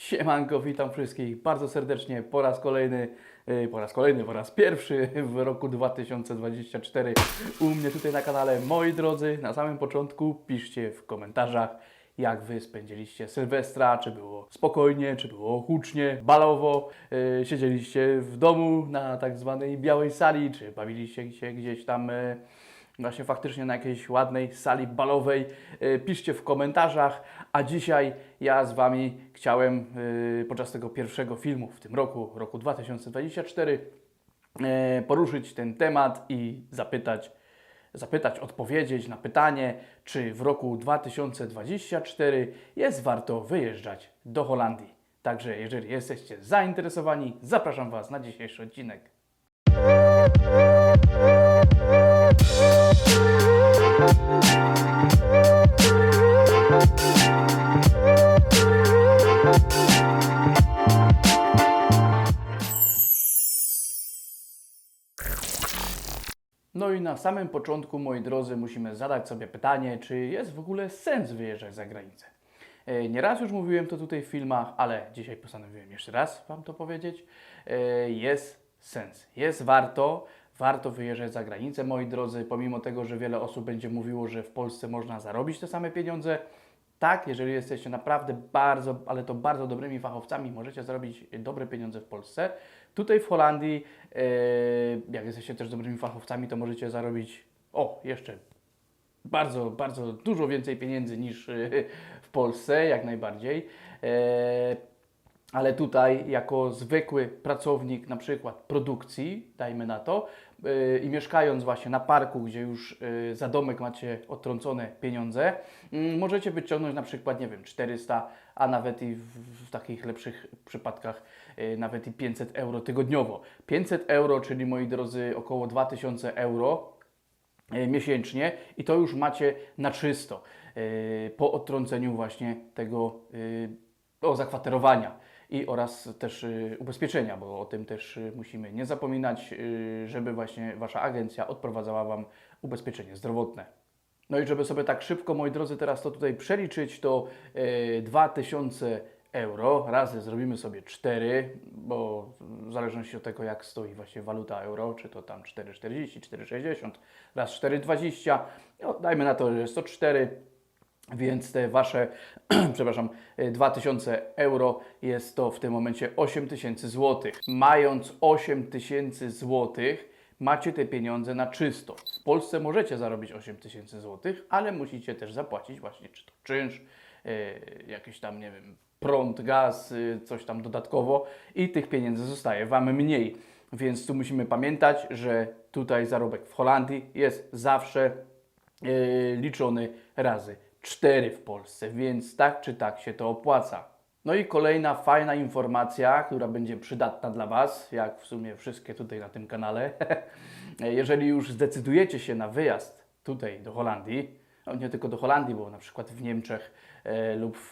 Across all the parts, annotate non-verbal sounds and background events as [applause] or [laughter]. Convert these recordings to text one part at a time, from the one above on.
Siemanko, witam wszystkich bardzo serdecznie po raz kolejny, yy, po raz kolejny, po raz pierwszy w roku 2024 u mnie tutaj na kanale. Moi drodzy, na samym początku piszcie w komentarzach, jak Wy spędziliście Sylwestra, czy było spokojnie, czy było hucznie, balowo, yy, siedzieliście w domu na tak zwanej białej sali, czy bawiliście się gdzieś tam... Yy, właśnie faktycznie na jakiejś ładnej sali balowej. Y, Piszcie w komentarzach, a dzisiaj ja z Wami chciałem y, podczas tego pierwszego filmu w tym roku, roku 2024, y, poruszyć ten temat i zapytać, zapytać, odpowiedzieć na pytanie, czy w roku 2024 jest warto wyjeżdżać do Holandii. Także jeżeli jesteście zainteresowani, zapraszam Was na dzisiejszy odcinek. Na samym początku, moi drodzy, musimy zadać sobie pytanie, czy jest w ogóle sens wyjeżdżać za granicę. E, Nieraz już mówiłem to tutaj w filmach, ale dzisiaj postanowiłem jeszcze raz Wam to powiedzieć. E, Jest sens, jest warto, warto wyjeżdżać za granicę, moi drodzy, pomimo tego, że wiele osób będzie mówiło, że w Polsce można zarobić te same pieniądze. Tak, jeżeli jesteście naprawdę bardzo, ale to bardzo dobrymi fachowcami, możecie zarobić dobre pieniądze w Polsce. Tutaj w Holandii, e, jak jesteście też dobrymi fachowcami, to możecie zarobić, o, jeszcze bardzo, bardzo dużo więcej pieniędzy niż e, w Polsce, jak najbardziej. E, ale tutaj, jako zwykły pracownik, na przykład produkcji, dajmy na to, i mieszkając właśnie na parku, gdzie już yy, za domek macie odtrącone pieniądze, yy, możecie wyciągnąć na przykład, nie wiem, 400, a nawet i w, takich lepszych przypadkach yy, nawet i 500 euro tygodniowo. 500 euro, czyli moi drodzy, około 2000 euro miesięcznie i to już macie na czysto po odtrąceniu właśnie tego o, zakwaterowania i oraz też y, ubezpieczenia, bo o tym też y, musimy nie zapominać, y, żeby właśnie Wasza agencja odprowadzała Wam ubezpieczenie zdrowotne. No i żeby sobie tak szybko, moi drodzy, teraz to tutaj przeliczyć, to e, 2000 euro razy zrobimy sobie 4, bo w zależności od tego, jak stoi właśnie waluta euro, czy to tam 4,40, 4,60, raz 4,20, no, dajmy na to, że jest to 4, więc te Wasze, [clears throat] przepraszam, e, 2000 euro jest to w tym momencie 8000 złotych. Mając 8000 złotych, macie te pieniądze na czysto. W Polsce możecie zarobić 8000 złotych, ale musicie też zapłacić właśnie czy to czynsz, e, jakiś tam, nie wiem, prąd, gaz, e, coś tam dodatkowo i tych pieniędzy zostaje Wam mniej. Więc tu musimy pamiętać, że tutaj zarobek w Holandii jest zawsze yy, liczony razy 4 w Polsce, więc tak czy tak się to opłaca. No i kolejna fajna informacja, która będzie przydatna dla Was, jak w sumie wszystkie tutaj na tym kanale. [laughs] Jeżeli już zdecydujecie się na wyjazd tutaj do Holandii, no nie tylko do Holandii, bo na przykład w Niemczech e, lub w,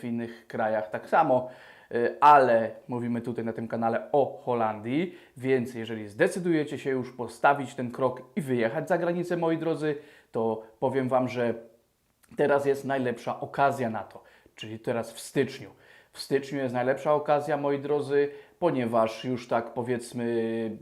w innych krajach tak samo, e, ale mówimy tutaj na tym kanale o Holandii, więc jeżeli zdecydujecie się już postawić ten krok i wyjechać za granicę, moi drodzy, to powiem Wam, że teraz jest najlepsza okazja na to, czyli teraz w styczniu. W styczniu jest najlepsza okazja, moi drodzy, ponieważ już tak powiedzmy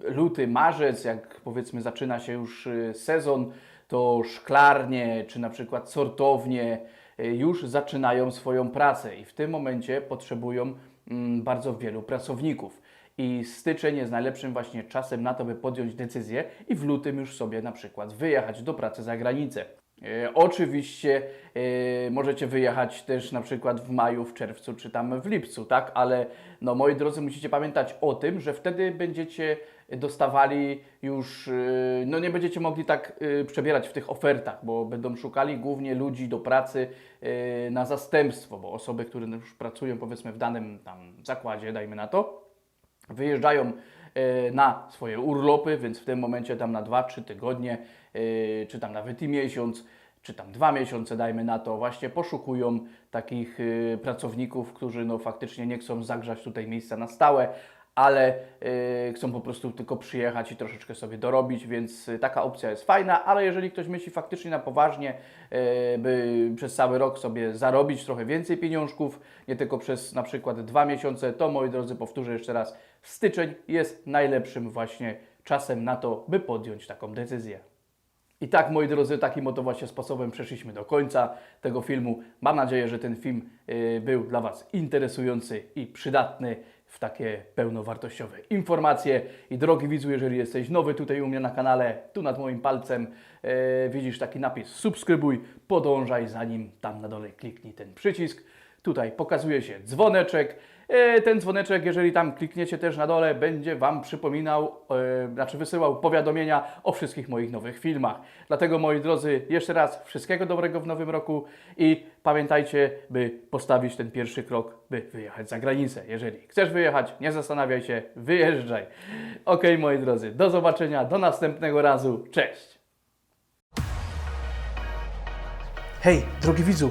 luty, marzec, jak powiedzmy zaczyna się już y, sezon, to szklarnie czy na przykład sortownie y, już zaczynają swoją pracę i w tym momencie potrzebują mm, bardzo wielu pracowników. I styczeń jest najlepszym właśnie czasem na to, by podjąć decyzję i w lutym już sobie na przykład wyjechać do pracy za granicę. E, oczywiście e, możecie wyjechać też na przykład w maju, w czerwcu czy tam w lipcu, tak? Ale no moi drodzy, musicie pamiętać o tym, że wtedy będziecie dostawali już, e, no nie będziecie mogli tak przebierać w tych ofertach, bo będą szukali głównie ludzi do pracy na zastępstwo, bo osoby, które już pracują powiedzmy w danym tam zakładzie, dajmy na to, wyjeżdżają na swoje urlopy, więc w tym momencie tam na 2-3 tygodnie, czy tam nawet i miesiąc, czy tam dwa miesiące, dajmy na to, właśnie poszukują takich e, pracowników, którzy no faktycznie nie chcą zagrzać tutaj miejsca na stałe, ale y, chcą po prostu tylko przyjechać i troszeczkę sobie dorobić, więc y, taka opcja jest fajna, ale jeżeli ktoś myśli faktycznie na poważnie, y, by przez cały rok sobie zarobić trochę więcej pieniążków, nie tylko przez na przykład dwa miesiące, to moi drodzy, powtórzę jeszcze raz, styczeń jest najlepszym właśnie czasem na to, by podjąć taką decyzję. I tak, moi drodzy, takim oto właśnie sposobem przeszliśmy do końca tego filmu. Mam nadzieję, że ten film y, był dla Was interesujący i przydatny w takie pełnowartościowe informacje. I drogi widzu, jeżeli jesteś nowy tutaj u mnie na kanale, tu nad moim palcem y, widzisz taki napis subskrybuj, podążaj za nim, tam na dole kliknij ten przycisk. Tutaj pokazuje się dzwoneczek. E, Ten dzwoneczek, jeżeli tam klikniecie też na dole, będzie Wam przypominał, e, znaczy wysyłał powiadomienia o wszystkich moich nowych filmach. Dlatego moi drodzy, jeszcze raz wszystkiego dobrego w nowym roku i pamiętajcie, by postawić ten pierwszy krok, by wyjechać za granicę. Jeżeli chcesz wyjechać, nie zastanawiaj się, wyjeżdżaj. Ok, moi drodzy, do zobaczenia, do następnego razu. Cześć! Hej, drogi widzu,